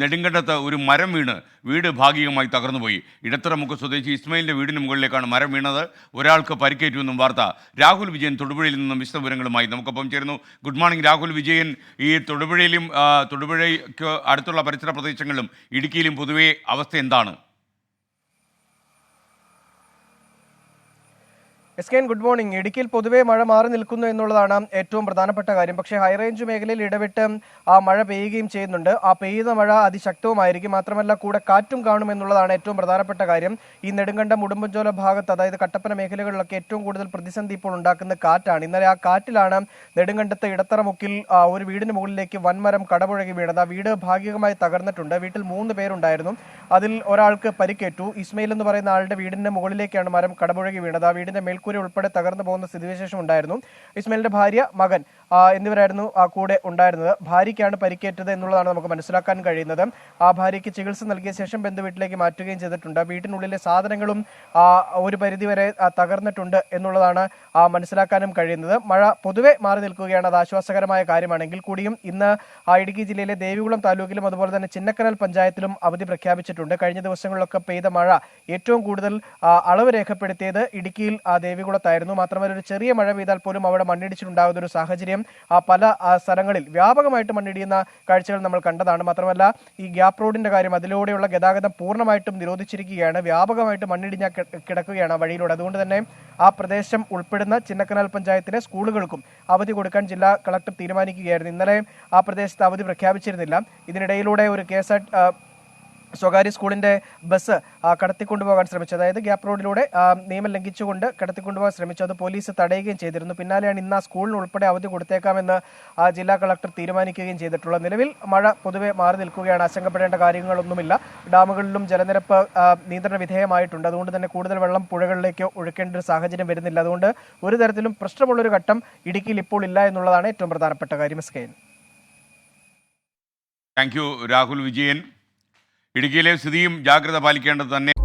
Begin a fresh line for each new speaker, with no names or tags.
നെടുങ്കണ്ടത്ത് ഒരു മരം വീണ് വീട് ഭാഗികമായി തകർന്നുപോയി. ഇടത്തറമുക്ക് സ്വദേശി ഇസ്മയിലിന്റെ വീടിന് മുകളിലേക്കാണ് മരം വീണത്. ഒരാൾക്ക് പരിക്കേറ്റുവെന്നും വാർത്ത. രാഹുൽ വിജയൻ തൊടുപുഴയിൽ നിന്നും വിശദവിവരങ്ങളുമായി നമുക്കൊപ്പം ചേരുന്നു. Good morning Rahul Vijayan. ഈ തൊടുപുഴയിലും തൊടുപുഴയ്ക്ക് അടുത്തുള്ള പരിസര പ്രദേശങ്ങളിലും ഇടുക്കിയിലും പൊതുവേ അവസ്ഥ എന്താണ്?
S K good morning. ഇടുക്കിയിൽ പൊതുവേ മഴ മാറി നിൽക്കുന്നു എന്നുള്ളതാണ് ഏറ്റവും പ്രധാനപ്പെട്ട കാര്യം. പക്ഷേ ഹൈറേഞ്ച് മേഖലയിൽ ഇടവിട്ട് ആ മഴ പെയ്യുകയും ചെയ്യുന്നുണ്ട്. ആ പെയ്യുന്ന മഴ അതിശക്തവുമായിരിക്കും. മാത്രമല്ല കൂടെ കാറ്റും കാണും എന്നുള്ളതാണ് ഏറ്റവും പ്രധാനപ്പെട്ട കാര്യം. ഈ നെടുങ്കണ്ടം ഉടുമ്പൻചോല ഭാഗത്ത് അതായത് കട്ടപ്പന മേഖലകളിലൊക്കെ ഏറ്റവും കൂടുതൽ പ്രതിസന്ധി ഇപ്പോൾ ഉണ്ടാക്കുന്ന കാറ്റാണ്. ഇന്നലെ ആ കാറ്റിലാണ് നെടുങ്കണ്ടത്തെ ഇടത്തറമുക്കിൽ ഒരു വീടിന് മുകളിലേക്ക് വൻമരം കടപുഴകി വീണത്. ആ വീട് ഭാഗികമായി തകർന്നിട്ടുണ്ട്. വീട്ടിൽ മൂന്ന് പേരുണ്ടായിരുന്നു. അതിൽ ഒരാൾക്ക് പരിക്കേറ്റു. ഇസ്മയിൽ എന്ന് പറയുന്ന ആളുടെ വീടിന്റെ മുകളിലേക്കാണ് മരം കടപുഴകി വീണത്. ആ വീടിന്റെ മേൽക്കൂര ഉൾപ്പെടെ തകർന്നു പോകുന്ന സ്ഥിതിവിശേഷം ഉണ്ടായിരുന്നു. ഇസ്മയിലിന്റെ ഭാര്യ മകൻ എന്നിവരായിരുന്നു ആ കൂടെ ഉണ്ടായിരുന്നത്. ഭാര്യയ്ക്കാണ് പരിക്കേറ്റത് എന്നുള്ളതാണ് നമുക്ക് മനസ്സിലാക്കാൻ കഴിയുന്നത്. ആ ഭാര്യയ്ക്ക് ചികിത്സ നൽകിയ ശേഷം ബന്ധു വീട്ടിലേക്ക് മാറ്റുകയും ചെയ്തിട്ടുണ്ട്. വീട്ടിനുള്ളിലെ സാധനങ്ങളും ഒരു പരിധിവരെ തകർന്നിട്ടുണ്ട് എന്നുള്ളതാണ് മനസ്സിലാക്കാനും കഴിയുന്നത്. മഴ പൊതുവെ മാറി നിൽക്കുകയാണ്. അത് ആശ്വാസകരമായ കാര്യമാണെങ്കിൽ കൂടിയും ഇന്ന് ഇടുക്കി ജില്ലയിലെ ദേവികുളം താലൂക്കിലും അതുപോലെ തന്നെ ചിന്നക്കനാൽ പഞ്ചായത്തിലും അവധി പ്രഖ്യാപിച്ചിട്ടുണ്ട്. കഴിഞ്ഞ ദിവസങ്ങളിലൊക്കെ പെയ്ത മഴ ഏറ്റവും കൂടുതൽ അളവ് രേഖപ്പെടുത്തിയത് ഇടുക്കിയിൽ ദേവികുളത്തായിരുന്നു. മാത്രമല്ല ഒരു ചെറിയ മഴ പെയ്താൽ പോലും അവിടെ മണ്ണിടിച്ചിട്ടുണ്ടാകുന്ന ഒരു സാഹചര്യം ആ, പല സ്ഥലങ്ങളിൽ വ്യാപകമായിട്ട് മണ്ണിടിയുന്ന കാഴ്ചകൾ നമ്മൾ കണ്ടതാണ്. മാത്രമല്ല ഈ ഗ്യാപ്പ് റോഡിന്റെ കാര്യം അതിലൂടെയുള്ള ഗതാഗതം പൂർണമായിട്ടും നിരോധിച്ചിരിക്കുകയാണ്. വ്യാപകമായിട്ട് മണ്ണിടിഞ്ഞ കിടക്കുകയാണ് ആ വഴിയിലൂടെ. അതുകൊണ്ട് തന്നെ ആ പ്രദേശം ഉൾപ്പെടുന്ന ചിന്നക്കനാൽ പഞ്ചായത്തിലെ സ്കൂളുകൾക്കും അവധി കൊടുക്കാൻ ജില്ലാ കളക്ടർ തീരുമാനിക്കുകയായിരുന്നു. ഇന്നലെ ആ പ്രദേശത്ത് അവധി പ്രഖ്യാപിച്ചിരുന്നില്ല. ഇതിനിടയിലൂടെ ഒരു കെ എസ് സ്വകാര്യ സ്കൂളിന്റെ ബസ് കടത്തിക്കൊണ്ടുപോകാൻ ശ്രമിച്ചു അതായത് ഗ്യാപ്പ് റോഡിലൂടെ നിയമം ലംഘിച്ചുകൊണ്ട് കടത്തിക്കൊണ്ടുപോകാൻ ശ്രമിച്ചു അത് പോലീസ് തടയുകയും ചെയ്തിരുന്നു. പിന്നാലെയാണ് ഇന്ന് ആ സ്കൂളിന് ഉൾപ്പെടെ അവധി കൊടുത്തേക്കാമെന്ന് ജില്ലാ കളക്ടർ തീരുമാനിക്കുകയും ചെയ്തിട്ടുള്ളത്. നിലവിൽ മഴ പൊതുവെ മാറി നിൽക്കുകയാണ്. ആശങ്കപ്പെടേണ്ട കാര്യങ്ങളൊന്നുമില്ല. ഡാമുകളിലും ജലനിരപ്പ് നിയന്ത്രണ വിധേയമായിട്ടുണ്ട്. അതുകൊണ്ട് തന്നെ കൂടുതൽ വെള്ളം പുഴകളിലേക്ക് ഒഴുക്കേണ്ട ഒരു സാഹചര്യം വരുന്നില്ല. അതുകൊണ്ട് ഒരു തരത്തിലും പ്രശ്നമുള്ളൊരു ഘട്ടം ഇടുക്കിയിൽ ഇപ്പോൾ ഇല്ല എന്നുള്ളതാണ് ഏറ്റവും പ്രധാനപ്പെട്ട കാര്യം. S K.
Thank you Rahul Vijayan. ഇടുക്കിയിലെ സ്ഥിതിയും ജാഗ്രത പാലിക്കേണ്ടത് തന്നെ